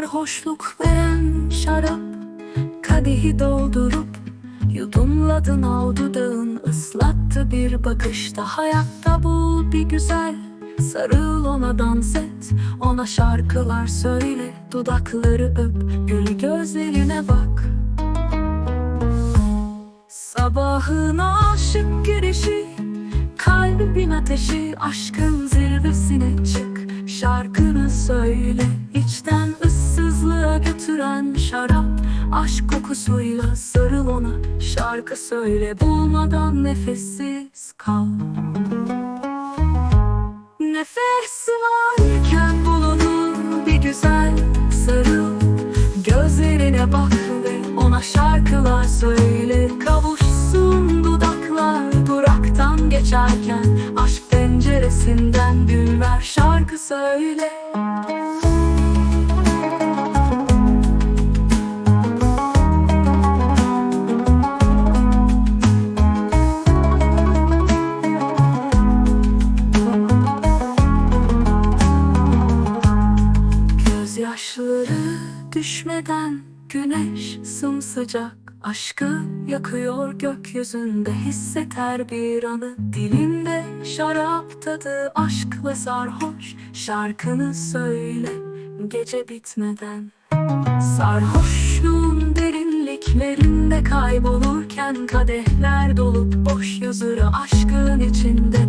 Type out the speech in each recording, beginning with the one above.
Sarhoşluk veren şarap Kadehi doldurup Yudumladın al dudağın ıslattı bir bakışta Hayatta bul bir güzel Sarıl ona dans et. Ona şarkılar söyle Dudakları öp Gül gözlerine bak. Sabahın aşık girişi Kalbin ateşi. Aşkın zirvesine çık Şarkını söyle içten götüren şarap Aşk kokusuyla sarıl ona. Şarkı söyle bulmadan nefessiz kal. Nefes varken bulunur bir güzel sarıl. Gözlerine bak ve ona şarkılar söyle. Kavuşsun dudaklar duraktan geçerken. Aşk penceresinden gül ver şarkı söyle düşmeden güneş sımsıcak Aşkı yakıyor gökyüzünde. Hisset her bir anı Dilinde şarap tadı aşkla sarhoş. Şarkını söyle gece bitmeden. Sarhoşluğun derinliklerinde kaybolurken Kadehler dolup boş yazırı aşkın içinde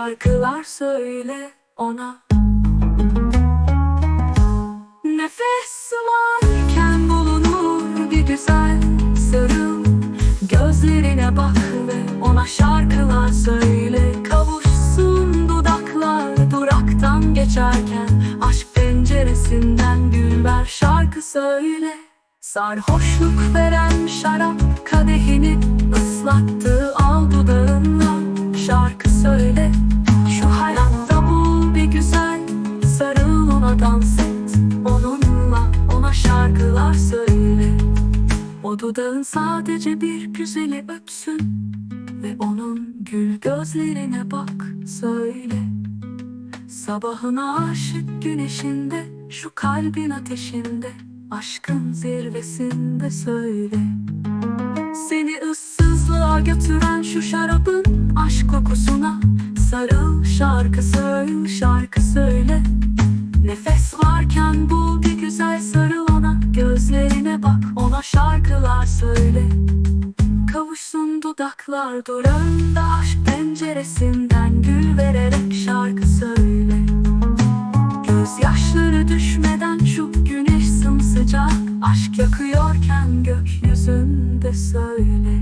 şarkılar söyle ona. Nefes varken bulunur bir güzel sarıl. Gözlerine bak ve ona şarkılar söyle. Kavuşsun dudaklar duraktan geçerken. Aşk penceresinden gül ver şarkı söyle. Sarhoşluk veren şarap dudağın sadece bir güzeli öpsün Ve onun gül gözlerine bak söyle. Sabahın aşık güneşinde Şu kalbin ateşinde Aşkın zirvesinde söyle. Seni ıssızlığa götüren şu şarabın Aşk kokusuna Sarıl şarkı söyle şarkı söyle. Nefes varken bul bir güzel sarıl ona Gözlerine şarkılar söyle. Kavuşsun dudaklar durağında Aşk penceresinden gül vererek şarkı söyle. Gözyaşları düşmeden şu güneş sımsıcak Aşk yakıyorken gökyüzünde söyle